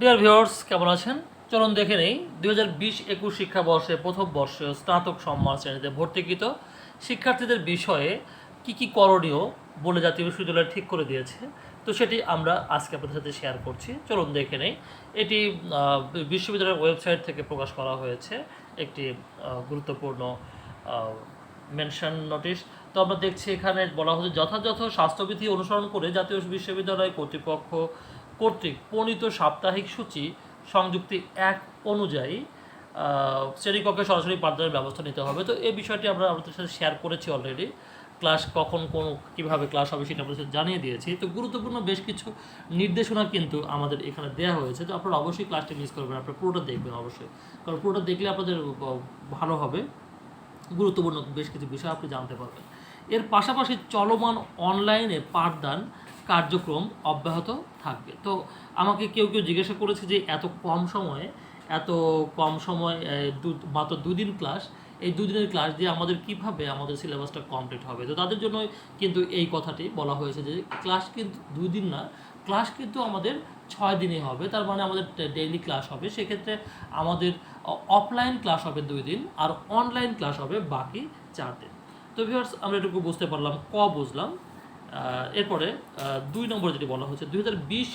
Dear viewers কেমন আছেন? চলুন দেখে নেই, দুই হাজার বিশ একুশ শিক্ষাবর্ষে প্রথম বর্ষে স্নাতক সম্মান শ্রেণীতে ভর্তিকৃত শিক্ষার্থীদের বিষয়ে কি কি করণীয় বলে জাতীয় বিশ্ববিদ্যালয় ঠিক করে দিয়েছে, তো সেটি আমরা আজকে আপনাদের সাথে শেয়ার করছি। চলুন দেখে নেই, এটি বিশ্ববিদ্যালয়ের ওয়েবসাইট থেকে প্রকাশ করা হয়েছে, একটি গুরুত্বপূর্ণ মেনশন নোটিশ তো আমরা দেখছি এখানে বলা হচ্ছে, যথাযথ স্বাস্থ্যবিধি অনুসরণ করে জাতীয় বিশ্ববিদ্যালয় কর্তৃপক্ষ কর্তৃক প্রণীত সাপ্তাহিক সূচি সংযুক্তি এক অনুযায়ী শ্রেণীকক্ষে সরাসরি পাঠদানের ব্যবস্থা নিতে হবে। তো এই বিষয়টি আমরা আমাদের সাথে শেয়ার করেছি অলরেডি ক্লাস কখন কোন, কীভাবে ক্লাস হবে সেটা আপনাদের সাথে জানিয়ে দিয়েছি। তো গুরুত্বপূর্ণ বেশ কিছু নির্দেশনা কিন্তু আমাদের এখানে দেওয়া হয়েছে। তো আপনারা অবশ্যই ক্লাসটি মিস করবেন। আপনারা পুরোটা দেখবেন অবশ্যই। কারণ পুরোটা দেখলে আপনাদের ভালো হবে। গুরুত্বপূর্ণ বেশ কিছু বিষয় আপনি জানতে পারবেন। এর পাশাপাশি চলমান অনলাইনে পাঠদান কার্যক্রম অব্যাহত থাকবে। তো আমাকে কেউ কেউ জিজ্ঞাসা করেছে যে এত কম সময়ে, এত কম সময় দু- মাত্র দুদিন ক্লাস এই দুদিনের ক্লাস দিয়ে আমাদের কীভাবে আমাদের সিলেবাসটা কমপ্লিট হবে? তো তাদের জন্য কিন্তু এই কথাটি বলা হয়েছে যে ক্লাস কিন্তু দুই দিন না ক্লাস কিন্তু আমাদের ছয় দিনে হবে। তার মানে আমাদের ডেইলি ক্লাস হবে। সেক্ষেত্রে আমাদের অফলাইন ক্লাস হবে দুই দিন আর অনলাইন ক্লাস হবে বাকি চার দিন। তো ভিউয়ার্স আমরা এটুকু বুঝতে পারলাম, ক বুঝলাম? এরপরে দুই নম্বরে যেটি বলা হচ্ছে দুই হাজার বিশ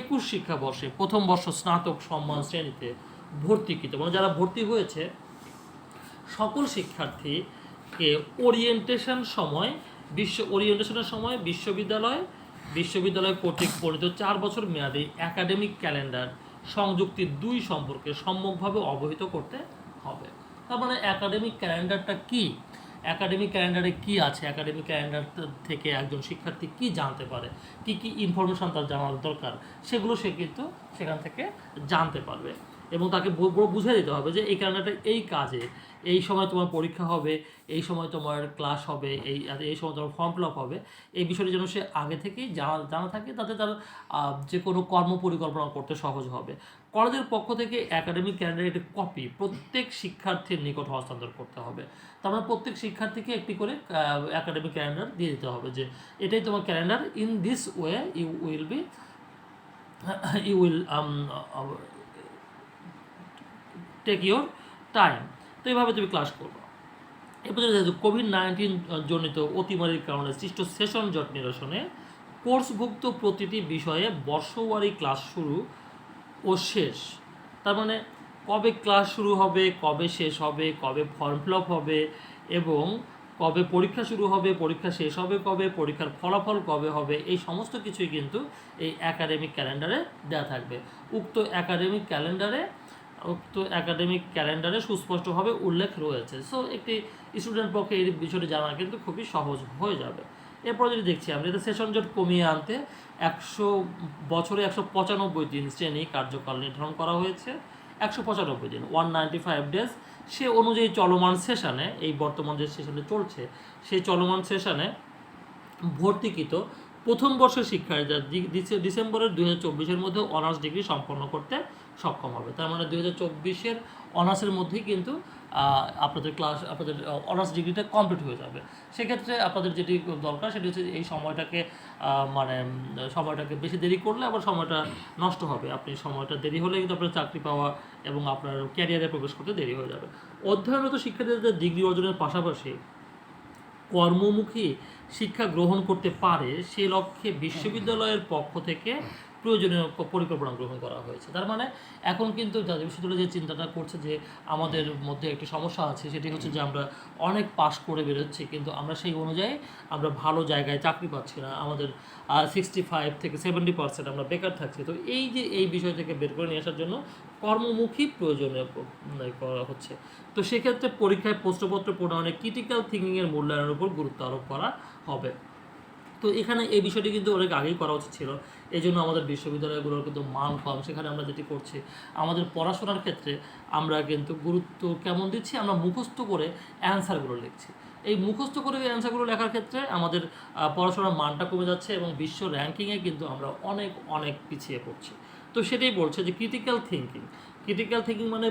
একুশ শিক্ষাবর্ষে প্রথম বর্ষ স্নাতক সম্মান শ্রেণীতে ভর্তিকৃত মানে যারা ভর্তি হয়েছে, সকল শিক্ষার্থীকে ওরিয়েন্টেশন সময়, বিশ্ব ওরিয়েন্টেশনের সময় বিশ্ববিদ্যালয় বিশ্ববিদ্যালয় কর্তৃক পরিচিত চার বছর মেয়াদী একাডেমিক ক্যালেন্ডার সংযুক্তি দুই সম্পর্কে সম্যকভাবে অবহিত করতে হবে। তার মানে একাডেমিক ক্যালেন্ডারটা কি? একাডেমিক ক্যালেন্ডারে কি আছে? একাডেমিক ক্যালেন্ডার থেকে একজন শিক্ষার্থী কি জানতে পারে? কি কি ইনফরমেশন তার জানার দরকার? সেগুলো সে কিন্তু সেখান থেকে জানতে পারবে। এবং তাকে বু- বু- বুঝিয়ে দিতে হবে যে এই ক্যালেন্ডারটা এই কাজে, এই সময় তোমার পরীক্ষা হবে, এই সময় তোমার ক্লাস হবে, এই এই সময় তোমার ফর্ম ফিল আপ হবে, এই বিষয়টি যেন সে আগে থেকেই জানা জানা থাকে তাতে তার যে কোনো কর্ম পরিকল্পনা করতে সহজ হবে। কলেজের পক্ষ থেকে একাডেমিক ক্যালেন্ডারের একটি কপি প্রত্যেক শিক্ষার্থীর নিকট হস্তান্তর করতে হবে। তার মানে প্রত্যেক শিক্ষার্থীকে একটি করে একাডেমিক ক্যালেন্ডার দিয়ে দিতে হবে যে এটাই তোমার calendar in this way you will be you will take your time তো এইভাবে তুমি ক্লাস করব। এরপরে কোভিড নাইন্টিন জনিত অতিমারির কারণে সৃষ্ট সেশন জট নিরসনে কোর্সভুক্ত প্রতিটি বিষয়ে বর্ষওয়ারি ক্লাস শুরু ও শেষ। তার মানে কবে ক্লাস শুরু হবে, কবে শেষ হবে, কবে ফর্ম ফিল হবে এবং কবে পরীক্ষা শুরু হবে, পরীক্ষা শেষ হবে কবে, পরীক্ষার ফলাফল কবে হবে, এই সমস্ত কিছুই কিন্তু এই একাডেমিক ক্যালেন্ডারে দেওয়া থাকবে। উক্ত একাডেমিক ক্যালেন্ডারে উক্ত একাডেমিক ক্যালেন্ডারে সুস্পষ্টভাবে উল্লেখ রয়েছে। সো একটি স্টুডেন্ট পক্ষে এই বিষয়টি জানা কিন্তু খুবই সহজ হয়ে যাবে। এরপর যদি দেখছি আমরা, এটা সেশন জট কমিয়ে আনতে একশো, বছরে একশো পঁচানব্বই দিন শ্রেণি কার্যকাল নির্ধারণ করা হয়েছে। একশো পঁচানব্বই দিন ওয়ান নাইনটি ফাইভ ডেজ সে অনুযায়ী চলমান সেশনে এই বর্তমান যে সেশনে চলছে, সেই চলমান সেশনে ভর্তিকৃত প্রথম বর্ষের শিক্ষার্থীরা ডিসেম্বরের দুই হাজার চব্বিশের মধ্যে অনার্স ডিগ্রি সম্পন্ন করতে সক্ষম হবে। তার মানে দুই হাজার চব্বিশের অনার্সের মধ্যেই কিন্তু আপনাদের ক্লাস আপনাদের অনার্স ডিগ্রিটা কমপ্লিট হয়ে যাবে। সেক্ষেত্রে আপনাদের যেটি দরকার সেটি হচ্ছে এই সময়টাকে মানে সময়টাকে বেশি দেরি করলে আবার সময়টা নষ্ট হবে। আপনি সময়টা দেরি হলে কিন্তু আপনার চাকরি পাওয়া এবং আপনার ক্যারিয়ারে প্রবেশ করতে দেরি হয়ে যাবে। অধ্যয়নরত শিক্ষার্থীদের ডিগ্রি অর্জনের পাশাপাশি কর্মমুখী শিক্ষা গ্রহণ করতে পারে সে লক্ষ্যে বিশ্ববিদ্যালয়ের পক্ষ থেকে প্রয়োজনীয় পরিকল্পনা গ্রহণ করা হয়েছে। তার মানে এখন কিন্তু বিশ্ববিদ্যালয় যে চিন্তাটা করছে যে আমাদের মধ্যে একটি সমস্যা আছে, সেটি হচ্ছে যে আমরা অনেক পাশ করে বেরোচ্ছি, কিন্তু আমরা সেই অনুযায়ী আমরা ভালো জায়গায় চাকরি পাচ্ছি না। আমাদের সিক্সটি ফাইভ থেকে সেভেন্টি পার্সেন্ট আমরা বেকার থাকছি। তো এই যে এই বিষয় থেকে বের করে নিয়ে আসার জন্য কর্মমুখী প্রয়োজনীয় করা হচ্ছে। তো সেক্ষেত্রে পরীক্ষায় প্রশ্নপত্র প্রণয়নে ক্রিটিক্যাল থিঙ্কিংয়ের মূল্যায়নের উপর গুরুত্ব আরোপ করা হবে। তো এখানে এই বিষয়টি কিন্তু অনেক আগেই করা উচিত ছিল। এই জন্য আমাদের বিশ্ববিদ্যালয়গুলোর কিন্তু মান কম। সেখানে আমরা যেটি করছি, আমাদের পড়াশোনার ক্ষেত্রে আমরা কিন্তু গুরুত্ব কেমন দিচ্ছি? আমরা মুখস্থ করে অ্যান্সারগুলো লিখছি। এই মুখস্থ করে অ্যান্সারগুলো লেখার ক্ষেত্রে আমাদের পড়াশোনার মানটা কমে যাচ্ছে এবং বিশ্ব র্যাঙ্কিংয়ে কিন্তু আমরা অনেক অনেক পিছিয়ে পড়ছি। তো সেটাই বলছে যে ক্রিটিক্যাল থিঙ্কিং ক্রিটিক্যাল থিঙ্কিং মানে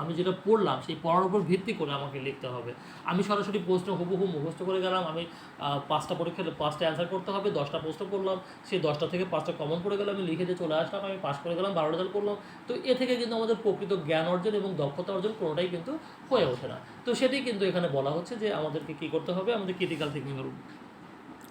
আমি যেটা পড়লাম, সেই পড়ার উপর ভিত্তি করে আমাকে লিখতে হবে। আমি সরাসরি প্রশ্ন হুবহু মুখস্থ করে গেলাম, আমি পাঁচটা পরীক্ষা পাঁচটা অ্যান্সার করতে হবে, দশটা প্রশ্ন করলাম, সেই দশটা থেকে পাঁচটা কমন করে গেলাম আমি লিখে দিয়ে চলে আসলাম, আমি পাস করে গেলাম বারো রেজাল্ট করলাম। তো এ থেকে কিন্তু আমাদের প্রকৃত জ্ঞান অর্জন এবং দক্ষতা অর্জন কোনোটাই কিন্তু হয়ে ওঠে না। তো সেটাই কিন্তু এখানে বলা হচ্ছে যে, আমাদেরকে কী করতে হবে? আমাদের ক্রিটিক্যাল থিঙ্কিংয়ের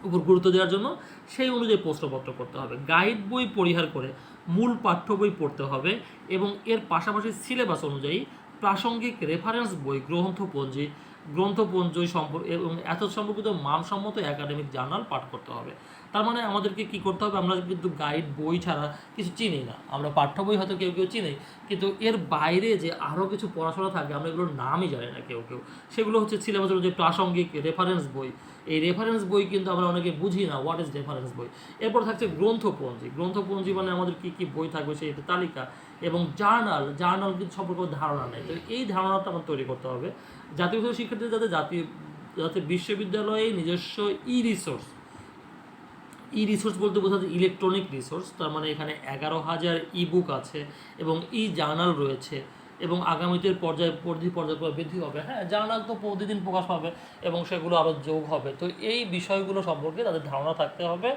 উপর গুরুত্ব দেওয়ার জন্য, সেই অনুযায়ী প্রশ্নপত্র করতে হবে। গাইড বই পরিহার করে মূল পাঠ্য বই পড়তে হবে এবং এর পাশাপাশি সিলেবাস অনুযায়ী প্রাসঙ্গিক রেফারেন্স বই, গ্রন্থপঞ্জি গ্রন্থপঞ্জি সম্পর্ক এবং এত সম্পর্কিত মানসম্মত একাডেমিক জার্নাল পাঠ করতে হবে। তার মানে আমাদেরকে কি করতে হবে? আমরা কিন্তু গাইড বই ছাড়া কিছু চিনি না। আমরা পাঠ্য বই হয়তো কেউ কেউ চিনি, কিন্তু এর বাইরে যে আরও কিছু পড়াশোনা থাকে, আমরা এগুলোর নামই জানি না কেউ কেউ। সেগুলো হচ্ছে সিলেবাস অনুযায়ী প্রাসঙ্গিক রেফারেন্স বই। এই রেফারেন্স বই কিন্তু আমরা অনেকে বুঝি না হোয়াট ইজ রেফারেন্স বই? এরপর থাকছে গ্রন্থপঞ্জি। গ্রন্থপঞ্জি মানে আমাদের কী কী বই থাকবে সেই তালিকা। এবং জার্নাল জার্নাল কিন্তু সম্পর্কে ধারণা নেই। তো এই ধারণাটা আমার তৈরি করতে হবে। জাতীয় বিশ্ববিদ্যালয় শিক্ষার্থীদের যাতে জাতীয় যাতে বিশ্ববিদ্যালয়ে নিজস্ব ই রিসোর্স ই রিসোর্স বলতে বোঝা যায় ইলেকট্রনিক রিসোর্স তার মানে এখানে এগারো হাজার ই বুক আছে এবং ই জার্নাল রয়েছে এবং আগামীতে পর্যায়ে পরিধি পর্যায়ে বৃদ্ধি হবে হ্যাঁ জার্নাল তো প্রতিদিন প্রকাশ পাবে এবং সেগুলো আরও যোগ হবে। তো এই বিষয়গুলো সম্পর্কে তাদের ধারণা থাকতে হবে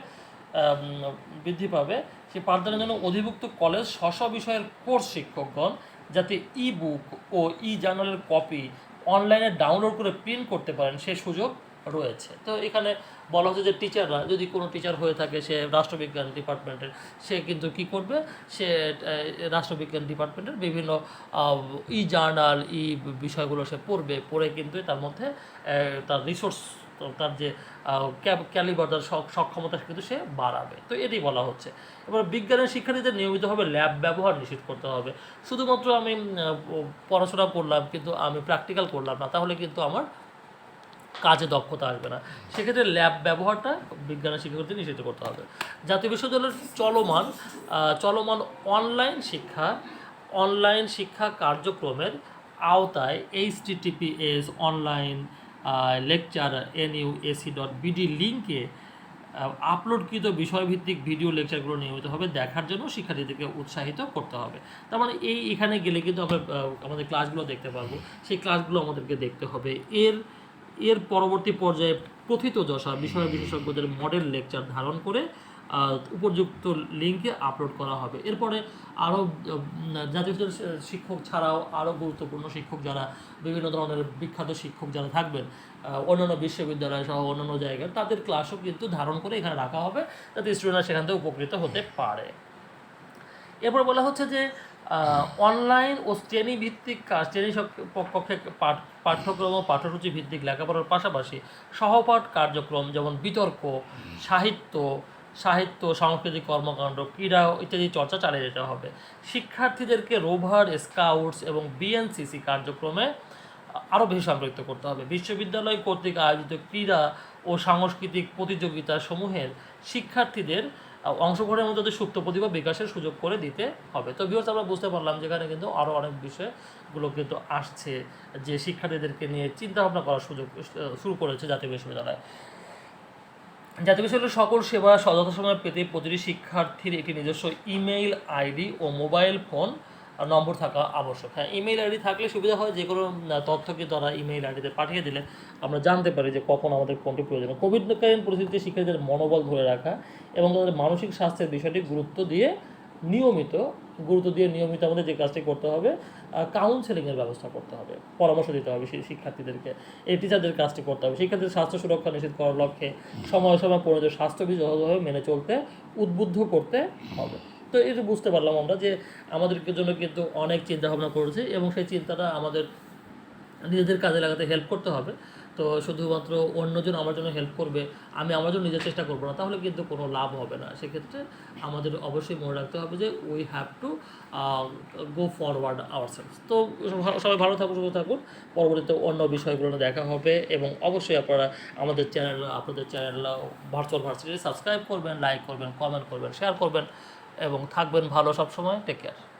বৃদ্ধি পাবে। সে পাঠদানের জন্য অধিভুক্ত কলেজ স্ব বিষয়ের কোর্স শিক্ষকগণ যাতে ই বুক ও ই জার্নালের কপি অনলাইনে ডাউনলোড করে প্রিন্ট করতে পারেন, সে সুযোগ রয়েছে। তো এখানে বলা হচ্ছে যে টিচাররা যদি কোনো টিচার হয়ে থাকে, সে রাষ্ট্রবিজ্ঞান ডিপার্টমেন্টের সে কিন্তু কি করবে? সে রাষ্ট্রবিজ্ঞান ডিপার্টমেন্টের বিভিন্ন ই জার্নাল ই বিষয়গুলো সে পড়বে, পড়ে কিন্তু তার মধ্যে তার রিসোর্স তার যে ক্যালিবার সক্ষমতা কিন্তু সে বাড়াবে। তো এটি বলা হচ্ছে। এবার বিজ্ঞানের শিক্ষার্থীদের নিয়মিতভাবে ল্যাব ব্যবহার নিশ্চিত করতে হবে। শুধুমাত্র আমি পড়াশোনা করলাম, কিন্তু আমি প্র্যাকটিক্যাল করলাম না, তাহলে কিন্তু আমার কাজে দক্ষতা আসবে না। সেক্ষেত্রে ল্যাব ব্যবহারটা বিজ্ঞানের শিক্ষার্থী নিশ্চিত করতে হবে। জাতীয় বিশ্ববিদ্যালয়ের চলমান চলমান অনলাইন শিক্ষা অনলাইন শিক্ষা কার্যক্রমের আওতায় H TTPS online lecture N U AC dot BD লিঙ্কে আপলোডকৃত বিষয়ভিত্তিক ভিডিও লেকচারগুলো নিয়মিতভাবে দেখার জন্য শিক্ষার্থীদেরকে উৎসাহিত করতে হবে। তার মানে এই এখানে গেলে কিন্তু আমরা আমাদের ক্লাসগুলো দেখতে পারব। সেই ক্লাসগুলো আমাদেরকে দেখতে হবে। এর এর পরবর্তী পর্যায়ে প্রথিত দশা, বিষয় বিশেষজ্ঞদের মডেল লেকচার ধারণ করে উপযুক্ত লিঙ্কে আপলোড করা হবে। এরপরে আরও জাতীয় শিক্ষক ছাড়াও আরও গুরুত্বপূর্ণ শিক্ষক যারা বিভিন্ন ধরনের বিখ্যাত শিক্ষক যারা থাকবেন অন্যান্য বিশ্ববিদ্যালয় সহ অন্যান্য জায়গায়, তাদের ক্লাসও কিন্তু ধারণ করে এখানে রাখা হবে যাতে স্টুডেন্টরা সেখান থেকে উপকৃত হতে পারে। এরপর বলা হচ্ছে যে অনলাইন ও শ্রেণি ভিত্তিক কাজ, শ্রেণি সক- প- কক্ষে পাঠ- পাঠ্যক্রম ও পাঠ্যসূচি ভিত্তিক লেখাপড়ার পাশাপাশি সহপাঠ কার্যক্রম যেমন বিতর্ক, সাহিত্য সাহিত্য, সাংস্কৃতিক কর্মকাণ্ড, ক্রীড়া ইত্যাদি চর্চা চালিয়ে যেতে হবে। শিক্ষার্থীদেরকে রোভার, স্কাউটস এবং বিএনসিসি কার্যক্রমে আরও বেশি সম্পৃক্ত করতে হবে। বিশ্ববিদ্যালয় কর্তৃক আয়োজিত ক্রীড়া ও সাংস্কৃতিক প্রতিযোগিতা সমূহের শিক্ষার্থীদের অংশগ্রহণের মধ্যে সুপ্ত প্রতিভা বিকাশের সুযোগ করে দিতে হবে। তো ভিউর্স আমরা বুঝতে পারলাম যেখানে কিন্তু আরও অনেক বিষয়গুলো কিন্তু আসছে যে শিক্ষার্থীদেরকে নিয়ে চিন্তাভাবনা করার সুযোগ শুরু করেছে জাতীয় বিশ্ববিদ্যালয়। জাতীয় সকল সেবা সময় পেতে প্রতিটি শিক্ষার্থীর একটি নিজস্ব ইমেইল আইডি ও মোবাইল ফোন নম্বর থাকা আবশ্যক। হ্যাঁ ইমেইল আইডি থাকলে সুবিধা হয় যে কোনো তথ্যকে তারা ইমেইল আইডিতে পাঠিয়ে দিলে আমরা জানতে পারি যে কখন আমাদের কোনটি প্রয়োজন। কোভিডকালীন পরিস্থিতিতে শিক্ষার্থীদের মনোবল ধরে রাখা এবং তাদের মানসিক স্বাস্থ্যের বিষয়টি গুরুত্ব দিয়ে নিয়মিত, গুরুত্ব দিয়ে নিয়মিত আমাদের যে কাজটি করতে হবে কাউন্সেলিংয়ের ব্যবস্থা করতে হবে, পরামর্শ দিতে হবে সেই শিক্ষার্থীদেরকে, এই টিচারদের কাজটি করতে হবে। শিক্ষার্থীদের স্বাস্থ্য সুরক্ষা নিশ্চিত করার লক্ষ্যে সময় সময় পরিণত স্বাস্থ্যবিধি যথাযথভাবে মেনে চলতে, উদ্বুদ্ধ করতে হবে। তো এটা বুঝতে পারলাম আমরা যে আমাদেরকে জন্য কিন্তু অনেক চিন্তা ভাবনা করেছে এবং সেই চিন্তাটা আমাদের নিজেদের কাজে লাগাতে হেল্প করতে হবে। তো শুধুমাত্র অন্যজন আমার জন্য হেল্প করবে, আমি আমার জন্য নিজের চেষ্টা করব না, তাহলে কিন্তু কোনো লাভ হবে না। সেক্ষেত্রে আমাদের অবশ্যই মনে রাখতে হবে যে we have to go forward our sales তো সবাই ভালো থাকুন, সুস্থ থাকুন। পরবর্তীতে অন্য বিষয়গুলো দেখা হবে এবং অবশ্যই আপনারা আমাদের চ্যানেল আপনাদের চ্যানেল ভার্চুয়াল ভার্সিটি সাবস্ক্রাইব করবেন লাইক করবেন কমেন্ট করবেন শেয়ার করবেন এবং থাকবেন ভালো সবসময়। Take care